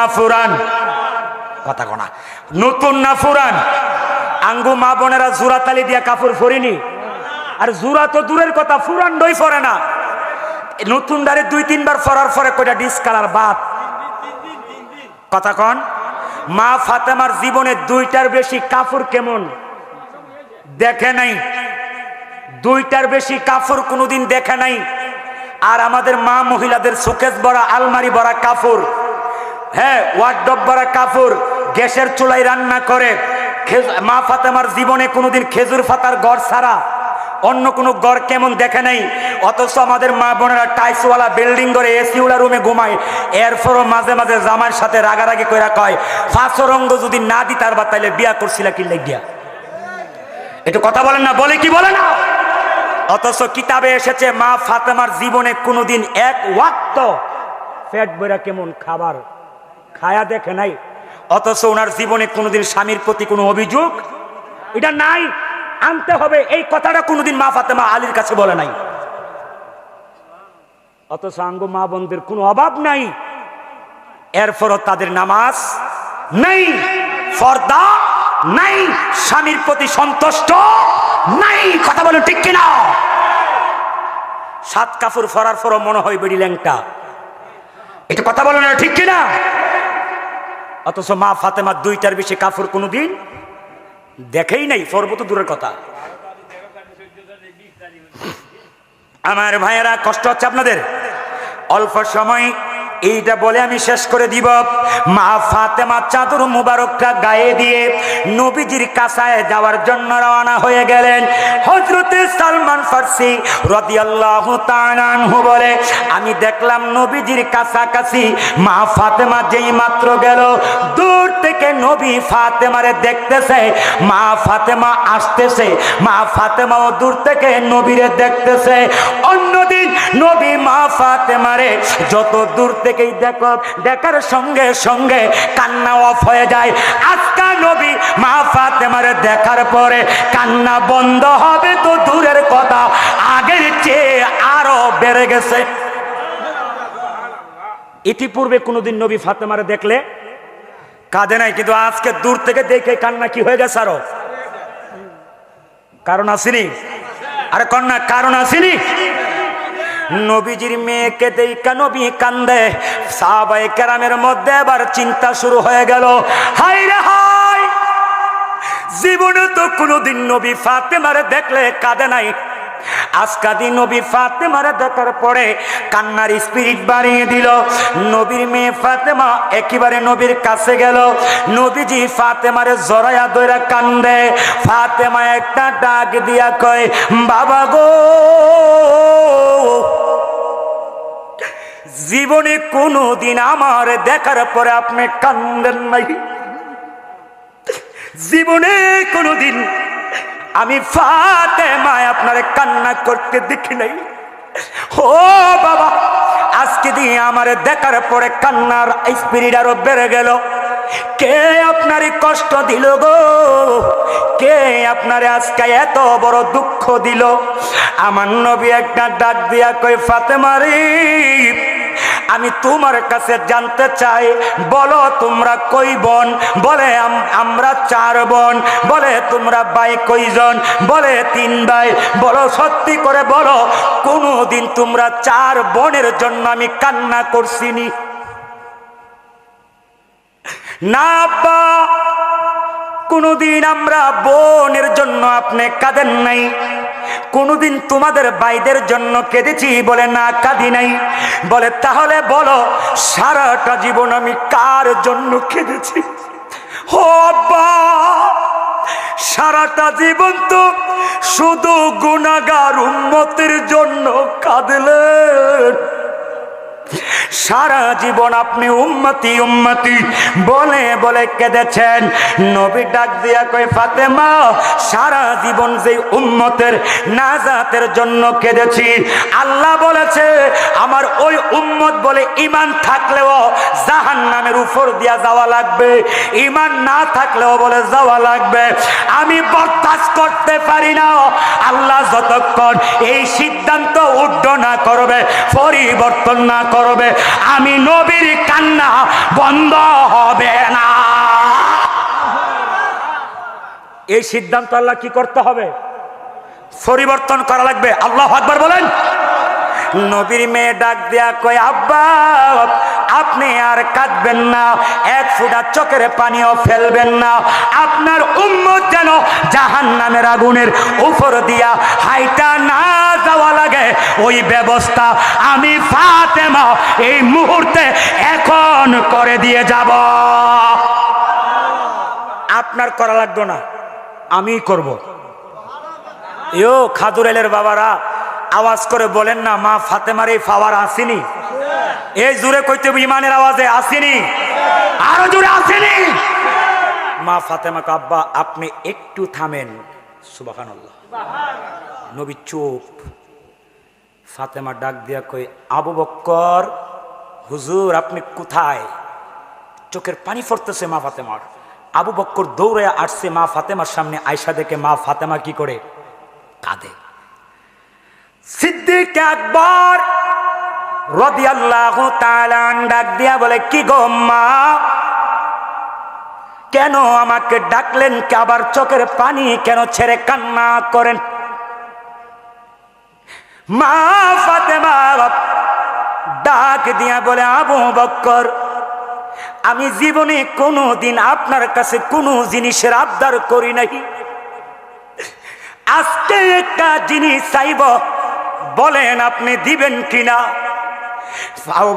না ফুরান কথা কনা। নতুন না ফুরান আঙ্গু মা বোনেরা জুরা তালি দিয়া কাপড় ফরিনি আর জুরা তো দূরের কথা ফুরান দই ফরে না। নতুন দাঁড়ে দুই, তিনবার ফরার পরে কয়টা ডিসকালার বাদ। কথা কন। মা ফাতেমার জীবনে দুইটার বেশি কাপড় কেমন? দেখে নাই। দুইটার বেশি কাপড় কোনোদিন দেখে নাই। আর আমাদের মা মহিলাদের সুকেশ বড়া আলমারি বড়া কাপড়। হ্যাঁ ওয়ার্ডব ভরা কাপড় গ্যাসের চুলায় রান্না করে। মা ফাতেমার জীবনে কোনোদিন খেজুর ফাতার গড় ছাড়া অন্য কোনো গড় কেমন দেখে নাই। অথচ আমাদের মা বোনেরা টাইসওয়ালা বিল্ডিং করে এসিওয়ালা রুমে ঘুমায়। এরপরও মাঝে মাঝে জামার সাথে রাগারাগি করে কয় ফাঁসরঙ্গ যদি না দিতার বা তাইলে বিয়া করছিলা কি লেগিয়া? একটু কথা বলেন না, বলে কি বলে না? অথচ কিতাবে এসেছে, মা ফাতেমার জীবনে কোনোদিন এক ওয়াক্ত পেট বইরা কেমন খাবার খায়া দেখে নাই। অথচ ওনার জীবনে কোনোদিন স্বামীর প্রতি কোনো অভিযোগ এটা নাই। আনতে হবে, এই কথাটা কোনোদিন মা ফাতেমা আলীর কাছে বলে নাই। অথচ আঙ্গ মা বোনদের কোনো অভাব নাই। এরপরও তাদের নামাজ নেই, ফর্দা নাই, স্বামীর প্রতি সন্তুষ্ট নাই। কথা বলো ঠিক কিনা? সাত কাপড় ফরার পরও মনে হয় বেড়ি ল্যাংটা। এটা কথা বলো না, ঠিক কিনা? অথচ মা ফাতেমা দুইটার বেশি কাফুর কোনো দিন দেখেই নাই ফরব তো দূরের কথা। আমার ভাইয়েরা, কষ্ট হচ্ছে আপনাদের? অল্প সময় এইটা বলে আমি শেষ করে দিব। মা ফাতেমা চাদর মুবারকটা গায়ে দিয়ে নবীজির কাছায় যাওয়ার জন্য রওনা হয়ে গেলেন। হজরতে সালমান ফার্সি রাদিয়াল্লাহু তাআলা আনহু বলে, আমি দেখলাম নবীজির কাছাকাছি মা ফাতেমা যেই মাত্র গেল। দূর থেকে নবী ফাতেমারে দেখতেছে, মা ফাতেমা আসতেছে, মা ফাতেমাও দূর থেকে নবীরে দেখতেছে। অন্যদিন নবী মা ফাতেমারে, যত দূর থেকেই দেখো, দেখার সঙ্গে সঙ্গে কান্না অফ হয়ে যায়। আজকা নবী মা ফাতেমারে দেখার পরে কান্না বন্ধ হবে তো দূরের কথা, আগের চেয়ে আরও বেড়ে গেছে। ইতিপূর্বে কোনোদিন নবী ফাতেমারে দেখলে কাঁদে নাই, কিন্তু আজকে দূর থেকে দেখে কান্না কি হয়ে গেছে আরও? কারণ আসেনি? আরে কন্যা, কারণ আসেনি? নবীজির মেয়েকে দেখা নবী কান্দে। সাহাবাই কেরামের মধ্যে এবার চিন্তা শুরু হয়ে গেল। হাই রে হাই জীবনে তো কোনোদিন নবী ফাতেমারে দেখলে কাঁদে নাই। আজকাদি নবী ফাতেমারে দেখার পরে কান্নার স্পিরিট বাড়িয়ে দিল। নবীর মেয়ে ফাতেমা একেবারে নবীর কাছে গেল। নবীজি ফাতেমারে জড়াইয়া দইরা কান্দে। ফাতেমা একটা ডাক দিয়া কয়, বাবা গো, জীবনে কোনো দিন আমার দেখার পরে আপনি কান্দেন নাই? জীবনে কোনোদিন আমি ফাতে মায় আপনারে কান্না করতে দেখি নাই। ও বাবা, আজকে দিয়ে আমার দেখার পরে কান্নার স্পিরিট আরও বেড়ে গেল। কে আপনার কষ্ট দিল গো? কে আপনারে আজকে এত বড় দুঃখ দিল? আমার নবী একটা ডাক দিয়া কই ফাতেমারি আমি তোমার কাছে জানতে চাই, বলো তোমরা কই বোন? বলে আম- আমরা চার বোন। বলে তোমরা ভাই কইজন বলে তিন ভাই। বলো সত্যি করে বলো, কোনোদিন তোমরা চার বোনের জন্য আমি কান্না করছিনি না, আব্বা! কোনোদিন আমরা বোনের জন্য আপনি কাঁদেন নাই। কোনোদিন তোমাদের বাইদের জন্য কেঁদেছি বলে না কাঁদি নাই। বলে, তাহলে বলো, সারাটা জীবন আমি কার জন্য কেঁদেছি? ও আব্বা, সারাটা জীবন তো শুধু গুণাগার উন্মতের জন্য কাঁদলেন। সারা জীবন আপনি উম্মতি উম্মতি। বলে বলে কেঁদেছেন। নবী ডাক দিয়া কই ফাতেমা, সারা জীবন যে উম্মতের নাজাতের জন্য কেঁদেছি, আল্লাহ আমার ওই উম্মত বলে ইমান থাকলেও জাহান নামের উপর দিয়া যাওয়া লাগবে। ইমান না থাকলেও বলে যাওয়া লাগবে। আমি বরদাস্ত করতে পারি না। আল্লাহ যতক্ষণ এই সিদ্ধান্ত উড্ড না করবে, পরিবর্তন না করবে, আমি নবীর কান্না বন্ধ হবে না। এই সিদ্ধান্ত আল্লাহ কি করতে হবে? পরিবর্তন করা লাগবে। আল্লাহ আকবার বলেন। নবীর মেয়ে ডাক দেয়া কয়, আব্বা, আপনি আর কাঁদবেন না, এক ফুটা চোখের পানিও ফেলবেন না। আপনার উম্মত যেন জাহান নামের আগুনের উপর দিয়া হাইটা না যাওয়া লাগে। ওই ব্যবস্থা আমি ফাতেমা এই মুহূর্তে এখন করে দিয়ে যাব। আপনার করা লাগবে না আমি করব। ইয়ো খাদুরেলের বাবারা আওয়াজ করে বলেন না, মা ফাতেমার এই ফাওয়ার আসেনি। এই জুড়ে কইতে ইমানের আওয়াজে আসেনি। আরও জোরে আসেনি। মা ফাতেমা আব্বা, আপনি একটু থামেন। সুবাহান্লাহ নবী চুপ। ফাতেমা ডাক দিয়া কই আবু বক্কর, হুজুর, আপনি কোথায়? চোখের পানি পড়তেছে মা ফাতেমার। আবু বক্কর দৌড়ে আসছে, মা ফাতেমার সামনে আয়সা দেখে মা ফাতেমা কি করে? কাঁদে। সিদ্দিক আকবর রদিয়াল্লাহু তাআলা ডাক দিয়া বলে, কি গো মা কেন আমাকে ডাকলেন কে আবার চোখের পানি কেন ছেড়ে কান্না করেন? মা ফাতেমা ডাক দিয়া বলে, আবু বক্কর, আমি জীবনে কোনো দিন আপনার কাছে কোনো জিনিসের আবদার করি নাই। আজকে একটা জিনিস চাইব বলেন আপনি দিবেন কিনা?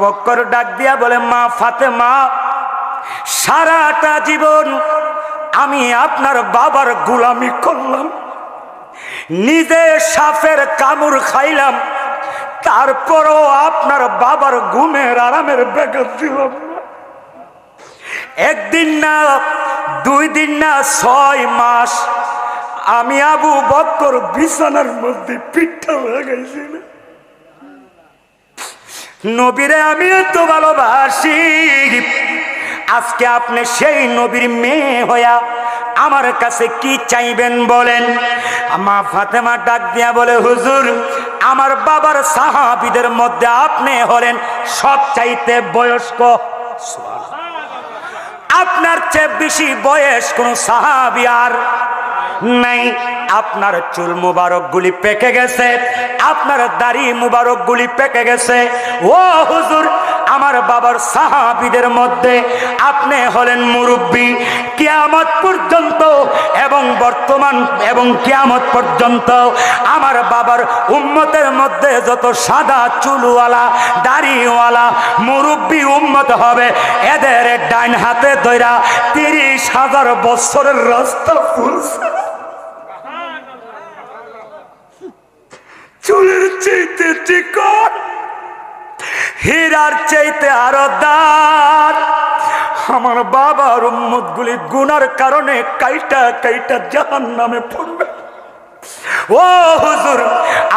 বক্কর ডাক দিয়া বলে, মা ফাতেমা, সারাটা জীবন আমি আপনার বাবার গোলামি করলাম। নিজে সাফের কামড় খাইলাম, তারপরও আপনার বাবার ঘুমের আরামের বেগত দিলাম একদিন না, দুই দিন না, ছয় মাস আমি আবু বক্কর বিছানার মধ্যে পিঠা লাগাইছি না নবীরে আমি এত ভালোবাসি। আজকে আপনি সেই নবীর মেয়ে হইয়া আমার কাছে কি চাইবেন বলেন? মা ফাতেমা ডাক দিয়া বলে, হুজুর, আমার বাবার সাহাবিদের মধ্যে আপনি হলেন সব চাইতে বয়স্ক আপনার চেয়ে বেশি বয়স কোন সাহাবি আর নাই। আপনার চুল মুবারক গুলি পেকে গেছে, আপনার দাড়ি মুবারক গুলি পেকে গেছে। ও হুজুর, আমার বাবার সাহাবিদের মধ্যে আপনি হলেন মুরব্বী। কিয়ামত পর্যন্ত এবং বর্তমান এবং কিয়ামত পর্যন্ত আমার বাবার উম্মতের মধ্যে যত সাদা চুলওয়ালা, দাড়িওয়ালা মুরব্বী উম্মত হবে, এদের ডাইন হাতে ধইরা তিরিশ হাজার বছরের রাস্তা ফুলছে চুলের চাইতে চিকন হীরার চাইতে আরও দাঁত। আমার বাবার উম্মত গুলি গুনার কারণে কাইটা কাইটা জাহান নামে পড়বে। ও হুজুর,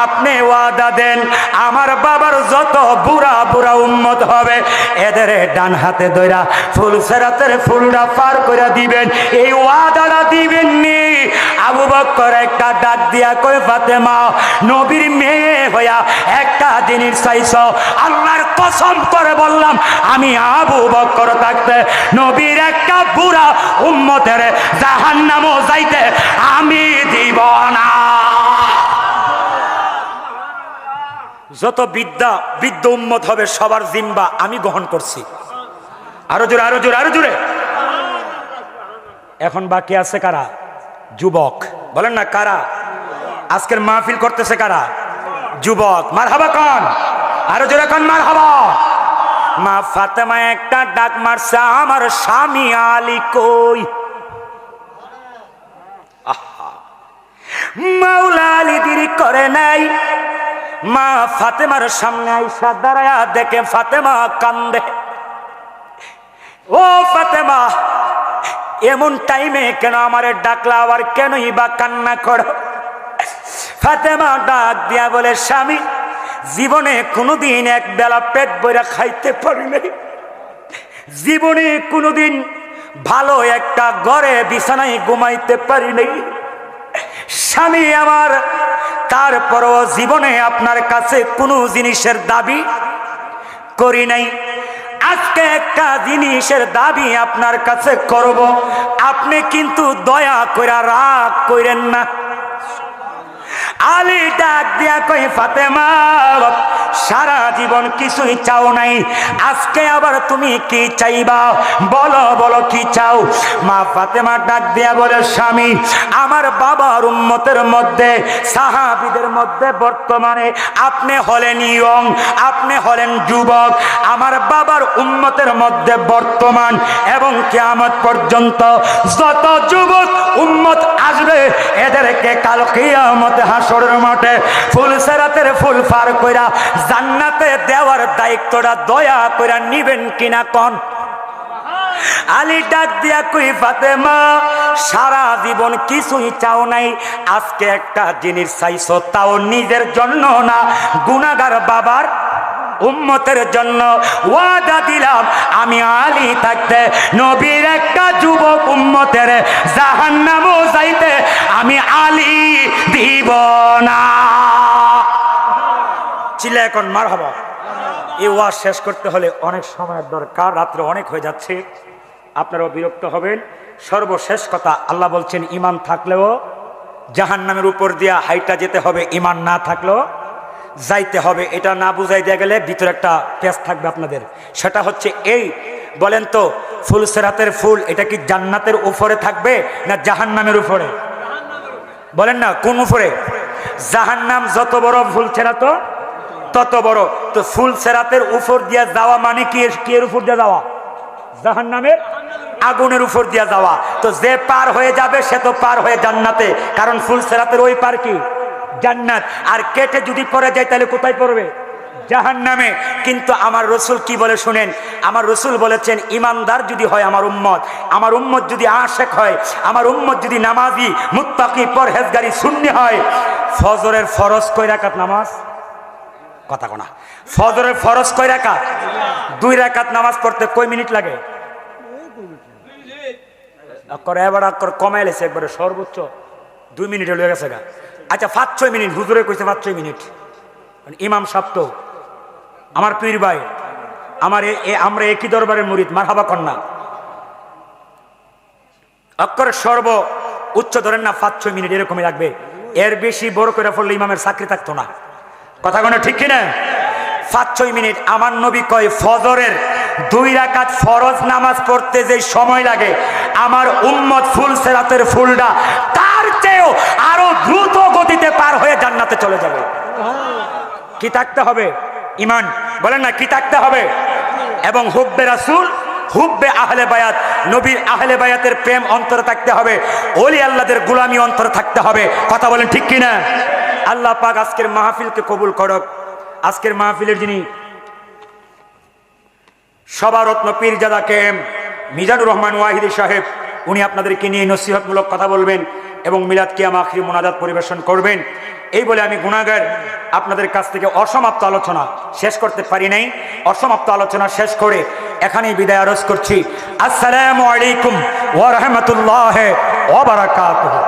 আপনি ওয়াদা দেন, আমার বাবার যত বুড়া বুড়া উম্মত হবে, এদের ডান হাতে দইরা ফুল সেরাতের ফুলটা পার করে দিবেন। এই ওয়াদাটা দিবেন নি আবু বক্কর একটা ডাক দিয়া কই ফাতেমা, নবীর মেয়ে হইয়া একটা জিনিস চাইছ। আল্লাহর কসম করে বললাম, আমি আবু বক্কর থাকতে, নবীর একটা বুড়া উম্মতের জাহান্নামও যাইতে আমি দিব না। যত বিদ্যা বিদ্য উম্মত হবে, সবার জিম্বা আমি গ্রহণ করছি। আরও জোরে আরও জোরে আরও জোরে। এখন বাকি আছে কারা? যুবক। বলেন না, কারা? আজকের মাহফিল করতেছে কারা? যুবক। মার হাবা কন। আরও জোরে কন মার হাবা মা ফাতেমা একটা ডাক মারছে, আমার স্বামী আলী কই। মাওলা করে নাই। মা ফাতেমার সামনে আইসা দেখে ফাতেমা কান্দে। ও ফাতেমা এমন টাইমে কেন আমারে ডাকলা? আবার কেনই বা কান্না করো? ফাতেমা ডাক দিয়া বলে, স্বামী, জীবনে কোনোদিন এক বেলা পেট বইরা খাইতে পারি নাই। জীবনে কোনোদিন ভালো একটা ঘরে বিছানায় ঘুমাইতে পারি নাই। স্বামী আমার, তারপরও জীবনে আপনার কাছে কোনো জিনিসের দাবি করি নাই। আজকে একটা জিনিসের দাবি আপনার কাছে করব। আপনি কিন্তু দয়া করে রাগ কইরেন না। আলী ডাক দিয়া কই ফাতেমা, সারা জীবন কিছুই চাও নাই। আজকে আবার তুমি কি চাইবা? বলো বলো কি চাও? মা ফাতেমা ডাক দিয়া বলে, স্বামী, আমার বাবার উম্মতের মধ্যে, সাহাবিদের মধ্যে বর্তমানে আপনি হলেন ইয়ং, আপনি হলেন যুবক। আমার বাবার উম্মতের মধ্যে বর্তমান এবং কিয়ামত পর্যন্ত যত যুবক উম্মত আসবে, এদেরকে কাল কিয়ামত হাসরের মাঠে ফুল সেরাতের ফুল ফার কইরা জান্নাতে দেওয়ার দায়িত্বটা দয়া কইরা নিবেন কিনা কন? আলী ডাক দিয়া কই, ফাতেমা, সারা জীবন কিছুই চাও নাই। আজকে একটা জিনিস চাইছো, তাও নিজের জন্য না গুনাগার বাবার উম্মতের জন্য। ওয়াদা দিলাম, আমি আলী থাকতে নবীর একটা যুবক উম্মতের জাহান্নামও যাইতে। আমি আলী মার হবা এই ওয়াজ শেষ করতে হলে অনেক সময়ের দরকার, রাত্রে অনেক হয়ে যাচ্ছে। আপনারাও বিরক্ত হবেন। সর্বশেষ কথা, আল্লাহ বলছেন ইমান থাকলেও জাহান নামের উপর দিয়া হাইটা যেতে হবে ইমান না থাকলেও যাইতে হবে। এটা না বুঝাই দেওয়া গেলে ভিতরে একটা পেঁচ থাকবে আপনাদের। সেটা হচ্ছে এই, বলেন তো, ফুল সেরাতের ফুল, এটা কি জান্নাতের উপরে থাকবে না জাহান নামের উপরে? বলেন না, কোন উপরে? জাহান নাম যত বড় ফুল সেরাত তত বড়। তো ফুল সেরাতের উপর দিয়া যাওয়া মানে কি? এর উপর দিয়ে যাওয়া? জাহান নামের আগুনের উপর দিয়া যাওয়া। তো যে পার হয়ে যাবে, সে তো পার হয়ে জান্নাতে। কারণ ফুল সেরাতের ওই পার কি? জান্নাত। আর কেটে যদি পড়ে যায়, তাহলে কোথায় পড়বে? জাহান নামে কিন্তু আমার রসুল কি বলে শুনেন? আমার রসুল বলেছেন, ইমানদার যদি হয় আমার উম্মত আমার উম্মত যদি আশেক হয়, আমার উম্মত যদি নামাজি, মুত্তাকি, পরহেজগারি শূন্য হয়, ফজরের ফরজ কয় রাকাত নামাজ? কথা কোনা। ফজরের ফরজ কয় রাকাত? দুই রাকাত নামাজ পড়তে কয় মিনিট লাগে? অক্ষর এবার অক্ষর কমাই লেছে, একবারে সর্বোচ্চ দুই মিনিট হয়ে গেছে গা। আচ্ছা পাঁচ ছয় মিনিট, হুজুরে কইছে পাঁচ ছয় মিনিট। মানে ইমাম সাপ্ত আমার পীর ভাই, আমার আমরা একই দরবারের মুরিদ মার হাবা কন্যা। অক্ষরের সর্ব উচ্চ ধরেন না, পাঁচ ছয় মিনিট এরকমই লাগবে। এর বেশি বড় করে পড়লে ইমামের চাকরি থাকতো না। কথা কোনো ঠিক কিনা? পাঁচ ছয় মিনিট। আমার নবী কয়, ফজরের দুই রাকাত ফরজ নামাজ পড়তে যে সময় লাগে, আমার উম্মত ফুল সেরাতের ফুলটা তার চেয়েও আরও দ্রুত গতিতে পার হয়ে জান্নাতে চলে যাবে। কি থাকতে হবে? ইমান। বলেন না, কি থাকতে হবে? এবং হুব্বে রাসুল, হুব্বে আহলে বায়াত, নবীর আহলে বায়াতের প্রেম অন্তরে থাকতে হবে। ওলি আল্লাহদের গুলামি অন্তরে থাকতে হবে। কথা বলেন ঠিক কিনা? আল্লাহ পাক আজকের মাহফিলকে কবুল করক। আজকের মাহফিলের যিনি সবারত্ন পীরজাদা কে এম মিজানুর রহমান ওয়াহিদি সাহেব, উনি আপনাদেরকে নিয়ে নসিহতমূলক কথা বলবেন এবং মিলাদ কিয়াম আখরি মোনাজাত পরিবেশন করবেন। এই বলে আমি গুণাগার আপনাদের কাছ থেকে অসমাপ্ত আলোচনা শেষ করতে পারি নাই। অসমাপ্ত আলোচনা শেষ করে এখানেই বিদায় আরজ করছি। আসসালামু আলাইকুম ওয়া রাহমাতুল্লাহি ওয়া বারাকাতুহু।